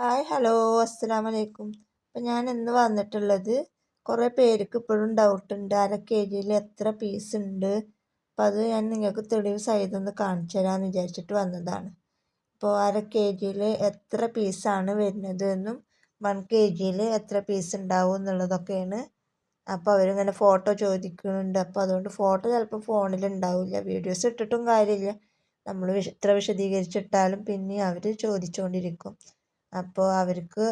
Hi hello അസ്സാം വലൈക്കും അപ്പം ഞാൻ ഇന്ന് വന്നിട്ടുള്ളത് കുറേ പേർക്ക് ഇപ്പോഴും ഡൗട്ടുണ്ട് അര കെ ജിയിൽ എത്ര പീസ് ഉണ്ട്. അപ്പം അത് ഞാൻ നിങ്ങൾക്ക് തെളിവ് സഹിതം കാണിച്ചു തരാമെന്ന് വിചാരിച്ചിട്ട് വന്നതാണ്. അപ്പോൾ അര കെ ജിയിൽ എത്ര പീസാണ് വരുന്നത് എന്നും വൺ കെ ജിയിൽ എത്ര പീസ് ഉണ്ടാവും എന്നുള്ളതൊക്കെയാണ്. അപ്പോൾ അവരിങ്ങനെ ഫോട്ടോ ചോദിക്കുന്നുണ്ട്. അപ്പോൾ അതുകൊണ്ട് ഫോട്ടോ ചിലപ്പോൾ ഫോണിൽ ഉണ്ടാവില്ല. വീഡിയോസ് ഇട്ടിട്ടും കാര്യമില്ല. നമ്മൾ വിശ ഇത്ര വിശദീകരിച്ചിട്ടാലും പിന്നെ അവർ ചോദിച്ചുകൊണ്ടിരിക്കും. അപ്പോൾ അവർക്ക്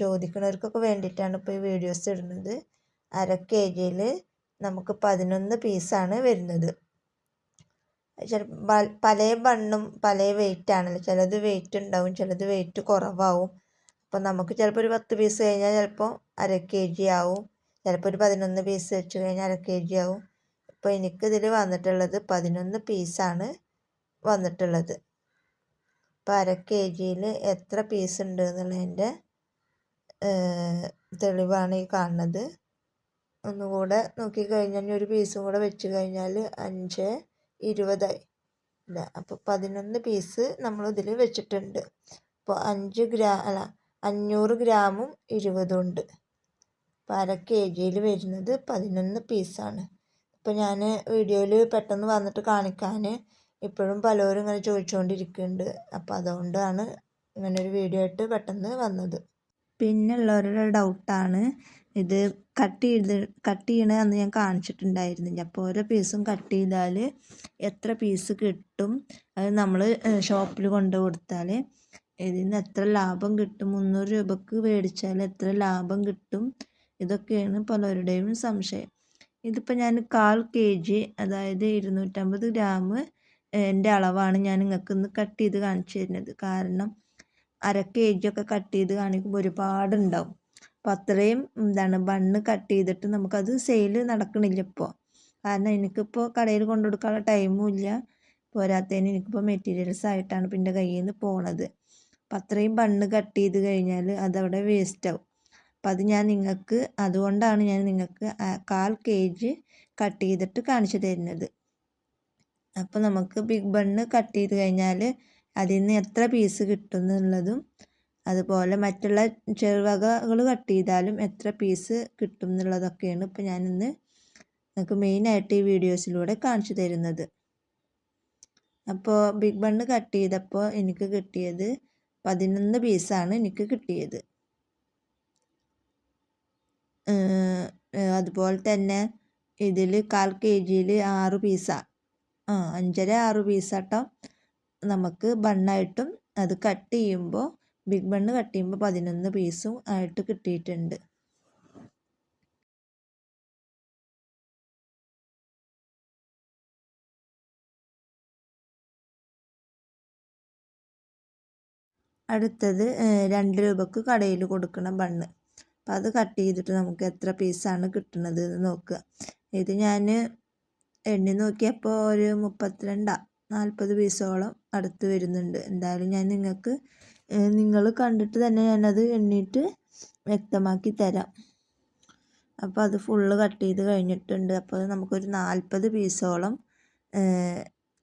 ചോദിക്കുന്നവർക്കൊക്കെ വേണ്ടിയിട്ടാണ് ഇപ്പോൾ ഈ വീഡിയോസ് ഇടുന്നത്. അര കെ ജിയിൽ നമുക്ക് പതിനൊന്ന് പീസാണ് വരുന്നത്. ചിലപ്പോൾ പല ബണ്ണും പല വെയിറ്റ് ആണല്ലോ ചിലത് വെയിറ്റ് ഉണ്ടാവും ചിലത് വെയിറ്റ് കുറവാവും. അപ്പോൾ നമുക്ക് ചിലപ്പോൾ ഒരു പത്ത് പീസ് കഴിഞ്ഞാൽ ചിലപ്പോൾ അര കെ ജി ആവും. ചിലപ്പോൾ ഒരു പതിനൊന്ന് പീസ് വെച്ച് കഴിഞ്ഞാൽ അര കെ ജി ആവും. ഇപ്പോൾ എനിക്കിതിൽ വന്നിട്ടുള്ളത് പതിനൊന്ന് പീസാണ് വന്നിട്ടുള്ളത്. അപ്പോൾ അര കെ ജിയിൽ എത്ര പീസ് ഉണ്ട് എന്നുള്ളതിന്റെ തെളിവാണ് ഈ കാണുന്നത്. ഒന്നുകൂടെ നോക്കിക്കഴിഞ്ഞാൽ ഒരു പീസും കൂടെ വെച്ച് കഴിഞ്ഞാൽ അഞ്ച് ഇരുപതായി ഇല്ല അപ്പോൾ പതിനൊന്ന് പീസ് നമ്മൾ ഇതിൽ വെച്ചിട്ടുണ്ട്. അപ്പോൾ അഞ്ച് ഗ്രാ അല്ല അഞ്ഞൂറ് ഗ്രാമും ഇരുപതും ഉണ്ട്. അപ്പോൾ അര കെ ജിയിൽ വരുന്നത് പതിനൊന്ന് പീസാണ്. അപ്പോൾ ഞാൻ വീഡിയോയിൽ പെട്ടെന്ന് വന്നിട്ട് കാണിക്കാൻ ഇപ്പോഴും പലരും ഇങ്ങനെ ചോദിച്ചുകൊണ്ടിരിക്കുന്നുണ്ട് അപ്പോൾ അതുകൊണ്ടാണ് ഇങ്ങനെ ഒരു വീഡിയോ ആയിട്ട് പെട്ടെന്ന് വന്നത്. പിന്നെ ഉള്ളവരുടെ ഡൗട്ടാണ് ഇത് കട്ട് ചെയ്ത് കട്ട് ചെയ്യണ അന്ന് ഞാൻ കാണിച്ചിട്ടുണ്ടായിരുന്നില്ല അപ്പോൾ ഓരോ പീസും കട്ട് ചെയ്താൽ എത്ര പീസ് കിട്ടും? അത് നമ്മൾ ഷോപ്പിൽ കൊണ്ട് കൊടുത്താൽ ഇതിൽ നിന്ന് എത്ര ലാഭം കിട്ടും? മുന്നൂറ് രൂപക്ക് മേടിച്ചാൽ എത്ര ലാഭം കിട്ടും? ഇതൊക്കെയാണ് പലരുടെയും സംശയം. ഇതിപ്പോൾ ഞാൻ കാൽ കെ ജി അതായത് ഇരുന്നൂറ്റമ്പത് ഗ്രാം എന്റെ അളവാണ് ഞാൻ നിങ്ങൾക്ക് ഇന്ന് കട്ട് ചെയ്ത് കാണിച്ചു തരുന്നത്. കാരണം അര കെ ജി ഒക്കെ കട്ട് ചെയ്ത് കാണിക്കുമ്പോൾ ഒരുപാടുണ്ടാവും. അപ്പോൾ അത്രയും എന്താണ് ബണ്ണ് കട്ട് ചെയ്തിട്ട് നമുക്കത് സെയിൽ നടക്കണില്ല ഇപ്പോൾ കാരണം എനിക്കിപ്പോൾ കടയിൽ കൊണ്ടു കൊടുക്കാനുള്ള ടൈമും ഇല്ല. പോരാത്തതിന് എനിക്കിപ്പോൾ മെറ്റീരിയൽസ് ആയിട്ടാണ് പിന്നെ കയ്യിൽ നിന്ന് പോണത്. അപ്പം അത്രയും ബണ്ണ് കട്ട് ചെയ്ത് കഴിഞ്ഞാൽ അതവിടെ വേസ്റ്റ് ആവും. അപ്പം അത് ഞാൻ നിങ്ങൾക്ക് അതുകൊണ്ടാണ് ഞാൻ നിങ്ങൾക്ക് കാൽ കെ ജി കട്ട് ചെയ്തിട്ട് കാണിച്ചു തരുന്നത്. അപ്പോൾ നമുക്ക് ബിഗ് ബണ്ണ് കട്ട് ചെയ്ത് കഴിഞ്ഞാൽ അതിൽ നിന്ന് എത്ര പീസ് കിട്ടും എന്നുള്ളതും അതുപോലെ മറ്റുള്ള ചെറുവകകൾ കട്ട് ചെയ്താലും എത്ര പീസ് കിട്ടും എന്നുള്ളതൊക്കെയാണ് ഇപ്പോൾ ഞാനിന്ന് നിങ്ങൾക്ക് മെയിനായിട്ട് ഈ വീഡിയോസിലൂടെ കാണിച്ചു തരുന്നത്. അപ്പോൾ ബിഗ് ബണ്ണ് കട്ട് ചെയ്തപ്പോൾ എനിക്ക് കിട്ടിയത് പതിനൊന്ന് പീസാണ് എനിക്ക് കിട്ടിയത്. അതുപോലെ തന്നെ ഇതിൽ കാൽ കെ ജിയിൽ ആറ് പീസാണ് ആ അഞ്ചര ആറ് പീസാട്ടോ നമുക്ക് ബണ്ണായിട്ടും അത് കട്ട് ചെയ്യുമ്പോൾ ബിഗ് ബണ്ണ് കട്ട് ചെയ്യുമ്പോൾ പതിനൊന്ന് പീസും ആയിട്ട് കിട്ടിയിട്ടുണ്ട്. അടുത്തത് രണ്ട് രൂപക്ക് കടയിൽ കൊടുക്കണ ബണ്ണ്. അപ്പോൾ അത് കട്ട് ചെയ്തിട്ട് നമുക്ക് എത്ര പീസാണ് കിട്ടുന്നത് എന്ന് നോക്കുക. ഇത് ഞാൻ എണ്ണി നോക്കിയപ്പോൾ ഒരു മുപ്പത്തിരണ്ടാ നാൽപ്പത് പീസോളം അടുത്ത് വരുന്നുണ്ട്. എന്തായാലും ഞാൻ നിങ്ങൾക്ക് നിങ്ങൾ കണ്ടിട്ട് തന്നെ ഞാനത് എണ്ണിയിട്ട് വ്യക്തമാക്കി തരാം. അപ്പോൾ അത് ഫുള്ള് കട്ട് ചെയ്ത് കഴിഞ്ഞിട്ടുണ്ട്. അപ്പോൾ നമുക്കൊരു നാൽപ്പത് പീസോളം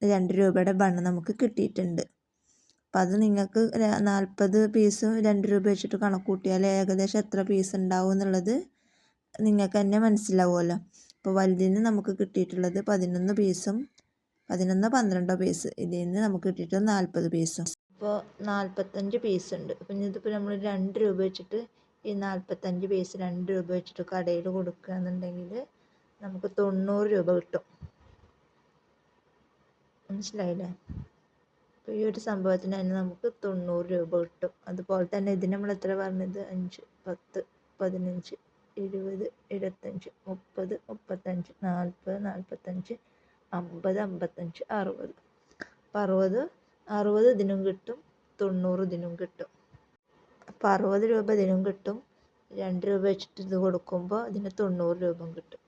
രണ്ട് രൂപയുടെ ബണ്ണ് നമുക്ക് കിട്ടിയിട്ടുണ്ട്. അപ്പോൾ അത് നിങ്ങൾക്ക് നാൽപ്പത് പീസും രണ്ട് രൂപ വെച്ചിട്ട് കണക്ക് കൂട്ടിയാൽ ഏകദേശം എത്ര പീസ് ഉണ്ടാവും എന്നുള്ളത് നിങ്ങൾക്ക് തന്നെ മനസ്സിലാവുമല്ലോ. അപ്പോൾ വലുതിന് നമുക്ക് കിട്ടിയിട്ടുള്ളത് പതിനൊന്ന് പീസും പതിനൊന്ന് പന്ത്രണ്ടോ പീസ് ഇതിൽ നിന്ന് നമുക്ക് കിട്ടിയിട്ട് നാൽപ്പത് പീസും ഇപ്പോൾ നാൽപ്പത്തഞ്ച് പീസ് ഉണ്ട്. അപ്പം ഇതിപ്പോൾ നമ്മൾ രണ്ട് രൂപ വെച്ചിട്ട് ഈ നാൽപ്പത്തഞ്ച് പീസ് രണ്ട് രൂപ വെച്ചിട്ട് കടയിൽ കൊടുക്കുകയെന്നുണ്ടെങ്കിൽ നമുക്ക് തൊണ്ണൂറ് രൂപ കിട്ടും. മനസ്സിലായില്ലേ? അപ്പോൾ ഈ ഒരു സംഭവത്തിന് തന്നെ നമുക്ക് തൊണ്ണൂറ് രൂപ കിട്ടും. അതുപോലെ തന്നെ ഇതിന് നമ്മൾ എത്ര പറഞ്ഞത്? അഞ്ച് പത്ത് പതിനഞ്ച്. ഇരുപത് ഇരുപത്തഞ്ച് മുപ്പത് മുപ്പത്തഞ്ച് നാൽപ്പത് നാൽപ്പത്തഞ്ച് അമ്പത് അമ്പത്തഞ്ച് അറുപത്. അപ്പം അറുപത് അറുപത് ഇതിനും കിട്ടും തൊണ്ണൂറ് ദിനം കിട്ടും. അപ്പം അറുപത് രൂപ ദിനം കിട്ടും രണ്ട് രൂപ വെച്ചിട്ട് ഇത് കൊടുക്കുമ്പോൾ ഇതിന് തൊണ്ണൂറ് രൂപ കിട്ടും.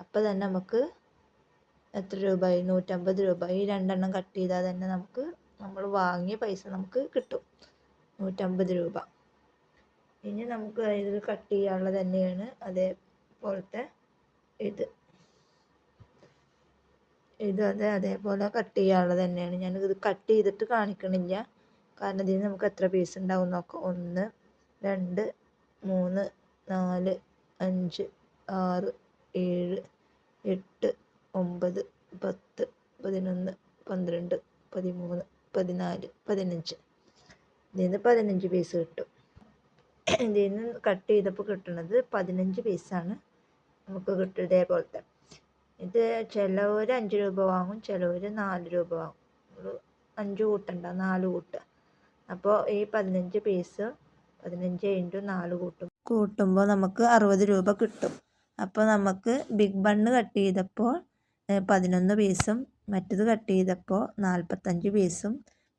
അപ്പോൾ തന്നെ നമുക്ക് എത്ര രൂപയായി നൂറ്റമ്പത് രൂപ ഈ രണ്ടെണ്ണം കട്ട് ചെയ്താൽ തന്നെ നമുക്ക് നമ്മൾ വാങ്ങിയ പൈസ നമുക്ക് കിട്ടും. നൂറ്റമ്പത് രൂപ. ഇനി നമുക്ക് ഇതിൽ കട്ട് ചെയ്യാനുള്ളത് തന്നെയാണ് അതേപോലത്തെ ഇത്. ഇത് അതെ അതേപോലെ കട്ട് ചെയ്യാനുള്ളത് തന്നെയാണ്. ഞാനിത് കട്ട് ചെയ്തിട്ട് കാണിക്കണില്ല. കാരണം ഇതിന് നമുക്ക് എത്ര പീസ് ഉണ്ടാവും നോക്കാം. ഒന്ന് രണ്ട് മൂന്ന് നാല് അഞ്ച് ആറ് ഏഴ് എട്ട് ഒമ്പത് പത്ത് പതിനൊന്ന് പന്ത്രണ്ട് പതിമൂന്ന് പതിനാല് പതിനഞ്ച്. ഇതിൽ നിന്ന് പതിനഞ്ച് പീസ് കിട്ടും. ഇതിൽ നിന്ന് കട്ട് ചെയ്തപ്പോൾ കിട്ടുന്നത് പതിനഞ്ച് പീസാണ് നമുക്ക് കിട്ടും ഇതേപോലത്തെ. ഇത് ചിലവർ അഞ്ച് രൂപ വാങ്ങും ചിലവർ നാല് രൂപ വാങ്ങും. അഞ്ച് കൂട്ടണ്ട നാല് കൂട്ട്. അപ്പോൾ ഈ പതിനഞ്ച് പീസ് പതിനഞ്ച് ഇന്റു നാല് കൂട്ടും. കൂട്ടുമ്പോൾ നമുക്ക് അറുപത് രൂപ കിട്ടും. അപ്പോൾ നമുക്ക് ബിഗ് ബണ്ണ് കട്ട് ചെയ്തപ്പോൾ പതിനൊന്ന് പീസും മറ്റത് കട്ട് ചെയ്തപ്പോൾ നാൽപ്പത്തഞ്ച് പീസും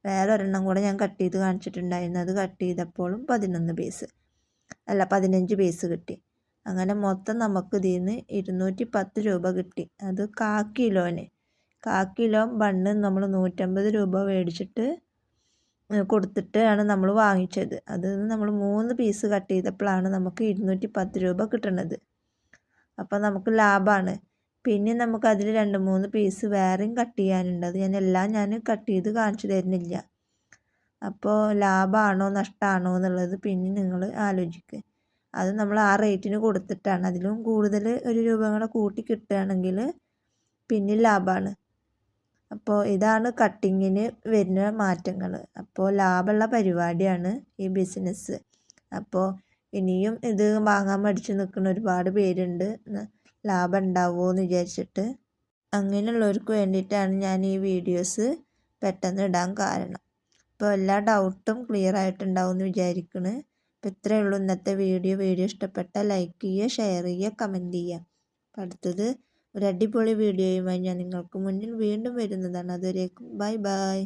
വേറെ ഒരെണ്ണം കൂടെ ഞാൻ കട്ട് ചെയ്ത് കാണിച്ചിട്ടുണ്ടായിരുന്നു. അത് കട്ട് ചെയ്തപ്പോഴും പതിനൊന്ന് പീസ് അല്ല പതിനഞ്ച് പീസ് കിട്ടി. അങ്ങനെ മൊത്തം നമുക്ക് ഇതിൽ നിന്ന് ഇരുന്നൂറ്റി പത്ത് രൂപ കിട്ടി. അത് കാ കിലോന് കാ കിലോ ബണ്ണ് നമ്മൾ നൂറ്റമ്പത് രൂപ മേടിച്ചിട്ട് കൊടുത്തിട്ടാണ് നമ്മൾ വാങ്ങിച്ചത്. അത് നമ്മൾ മൂന്ന് പീസ് കട്ട് ചെയ്തപ്പോഴാണ് നമുക്ക് ഇരുന്നൂറ്റി പത്ത് രൂപ കിട്ടണത്. അപ്പോൾ നമുക്ക് ലാഭമാണ് പിന്നെ നമുക്ക് അതിൽ രണ്ട് മൂന്ന് പീസ് വേറെയും കട്ട് ചെയ്യാനുണ്ട്. അത് ഞാൻ എല്ലാം ഞാൻ കട്ട് ചെയ്ത് കാണിച്ചു തരുന്നില്ല. അപ്പോൾ ലാഭമാണോ നഷ്ടമാണോ എന്നുള്ളത് പിന്നെ നിങ്ങൾ ആലോചിക്കുക അത് നമ്മൾ ആ റേറ്റിന് കൊടുത്തിട്ടാണ്. അതിലും കൂടുതൽ ഒരു രൂപ കൂടെ കൂട്ടി കിട്ടുകയാണെങ്കിൽ പിന്നെ ലാഭമാണ് അപ്പോൾ ഇതാണ് കട്ടിങ്ങിന് വരുന്ന മാറ്റങ്ങൾ അപ്പോൾ ലാഭമുള്ള പരിപാടിയാണ് ഈ ബിസിനസ് അപ്പോൾ ഇനിയും ഇത് വാങ്ങാൻ മടിച്ച് നിൽക്കുന്ന ഒരുപാട് പേരുണ്ട്. ലാഭം ഉണ്ടാവുമോ എന്ന് വിചാരിച്ചിട്ട് അങ്ങനെയുള്ളവർക്ക് വേണ്ടിയിട്ടാണ് ഞാൻ ഈ വീഡിയോസ് പെട്ടെന്ന് ഇടാൻ കാരണം. അപ്പോൾ എല്ലാ ഡൗട്ടും ക്ലിയർ ആയിട്ടുണ്ടാവും എന്ന് വിചാരിക്കുന്നു അപ്പോൾ ഇത്രയേ ഉള്ളൂ ഇന്നത്തെ വീഡിയോ. വീഡിയോ ഇഷ്ടപ്പെട്ടാൽ ലൈക്ക് ചെയ്യുക ഷെയർ ചെയ്യുക കമന്റ് ചെയ്യുക. അപ്പോൾ അടുത്തത് ഒരു അടിപൊളി വീഡിയോയുമായി ഞാൻ നിങ്ങൾക്ക് മുന്നിൽ വീണ്ടും വരുന്നതാണ്. അതുവരേക്കും ബൈ ബൈ